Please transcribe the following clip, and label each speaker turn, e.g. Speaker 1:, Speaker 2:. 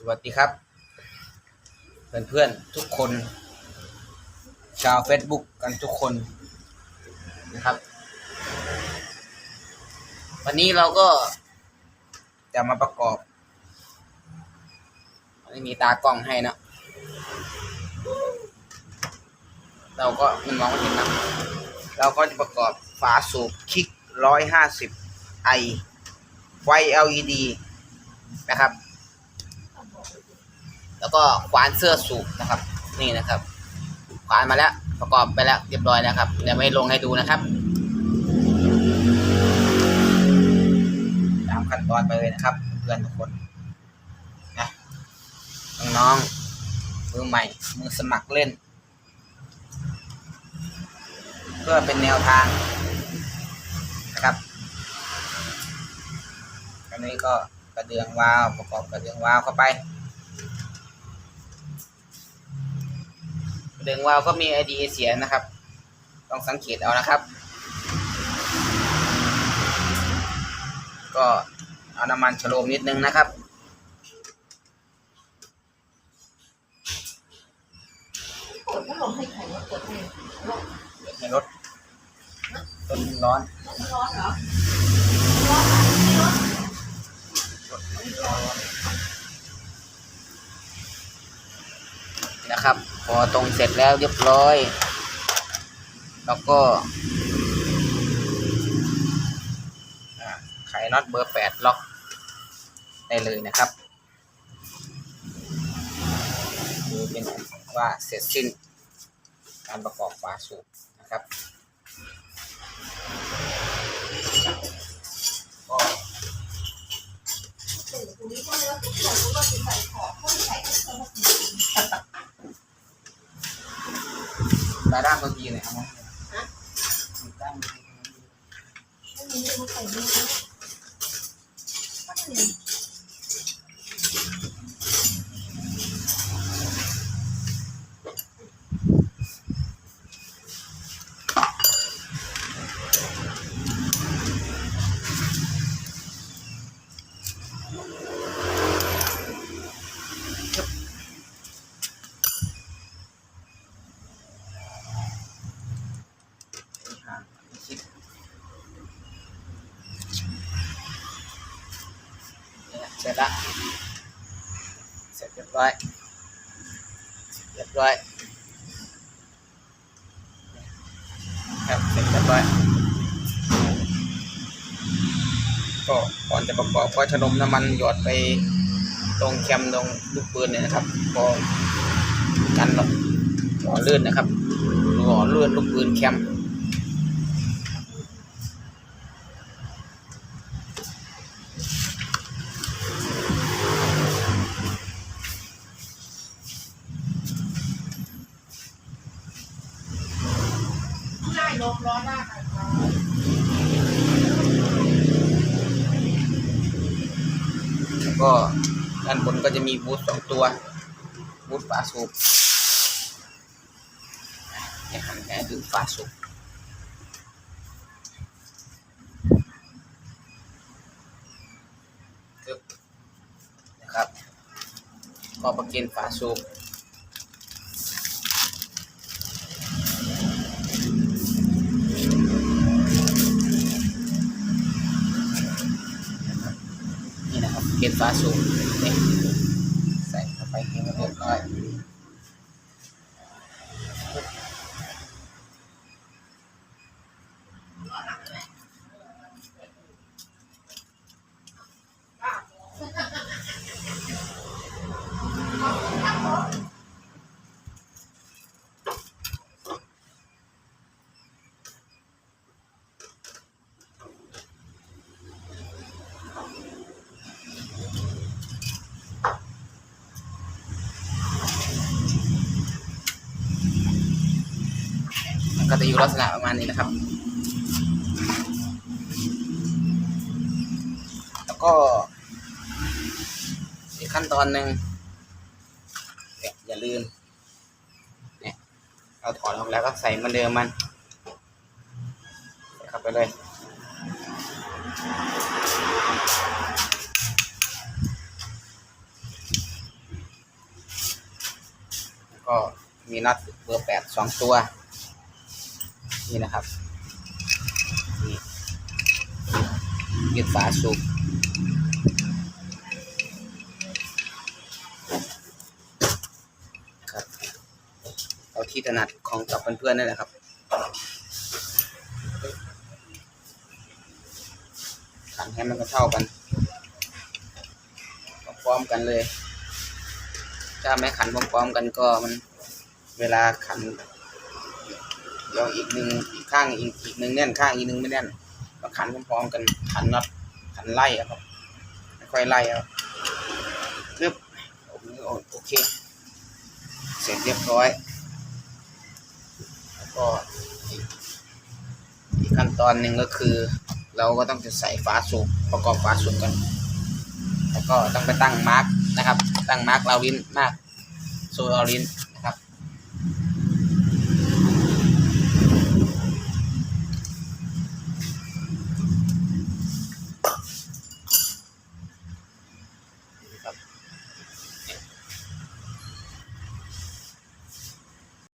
Speaker 1: สวัสดีครับ เพื่อนๆทุกคน ชาว Facebook กันทุกคนนะครับ วันนี้เราก็จะมาประกอบไม่มีตากล้องให้นะเราก็มันมองไม่เห็นนะเราก็จะประกอบฝาสูบคิกร้อยห้าสิบไอไฟ LED นะครับ แล้วก็ขวานเสื้อสูบนะครับ นี่นะครับขวานมาแล้วประกอบไปแล้วเรียบร้อยนะครับเดี๋ยวไม่ลงให้ดูนะครับตามขั้นตอนไปเลยนะครับ เพื่อนทุกคนนะน้องๆมือใหม่มือสมัครเล่น เพื่อเป็นแนวทางนะครับอันนี้ก็กระเดื่องวาวประกอบกระเดื่องวาวเข้าไป เดื่องวาล์วก็มีไอดีเสียนะครับ ต้องสังเกตเอานะครับ ก็เอาน้ำมันฉโลมนิดนึงนะครับ
Speaker 2: กดพัดลมให้ใครวะกดให้ลม
Speaker 1: ให้รถต้นร้อน
Speaker 2: ร้อนเหรอร้อนอะไม่ร้อน
Speaker 1: นะครับ พอตรงเสร็จแล้วเรียบร้อย แล้วก็ไขน็อตเบอร์แปดล็อกได้เลยนะครับดูเป็นว่าเสร็จสิ้นการประกอบฝาสูบนะครับก็
Speaker 2: รา
Speaker 1: ยได้บางทีเลยเอามา
Speaker 2: ฮะ
Speaker 1: ตั้ง
Speaker 2: ไม่มีเรื่องมาใส่เนื้อก็เนี่ย
Speaker 1: ห่างชิดเนี่ยเสร็จ ละ เสร็จเรียบร้อย เรียบร้อย ครับ เสร็จเรียบร้อย ก็ก่อนจะประกอบก็ชะนมน้ำมันหยอดไปตรงแคมตรงลูกปืนเนี่ยนะครับก็กันหล่อลื่นนะครับหล่อลื่นลูกปืนแคม
Speaker 2: ได้ลมร้อนได้ค่ะ
Speaker 1: แล้วก็ด้านบนก็จะมีบูทสองตัว บูทฝาสูบให้หันแหดึงฝาสูบนะครับ ก็ประเก็นฝาสูบ นี่นะครับเกณฑ์ฝาสูบนี่ใส่เข้าไปให้มันเรียบร้อยมัน ก็จะอยู่ลักษณะประมาณนี้นะครับ แล้วก็อีกขั้นตอนหนึ่งอย่าลืมเนี่ยเราถอดออกแล้วก็ใส่เหมาเดิมมันใส่เข้าไปเลยก็มีน็อตเบอร์แปดสองตัว นี่นะครับนี่ยึดฝาสูบครับเอาที่ถนัดของกับเพื่อนๆนี่นแหละครับขันให้มันก็เท่ากันพร้อมกันเลย ถ้าไม่ขันพร้อมๆกันก็มันเวลาขัน เดี๋ยวอีกหนึ่งอีกข้างอีกอีกหนึ่งแน่นข้างอีกหนึ่งไม่แน่นก็ขันพร้อมๆกันขันน็อตขันไล่ครับค่อยไล่เอาเรียบโอเค เสร็จเรียบร้อยแล้วก็อีกขั้นตอนหนึ่งก็คือ เราก็ต้องจะใส่ฝาสูบประกอบฝาสูบกัน แล้วก็ต้องไปตั้งมาร์กนะครับ ตั้งมาร์กลาวินมาร์กโซลาริน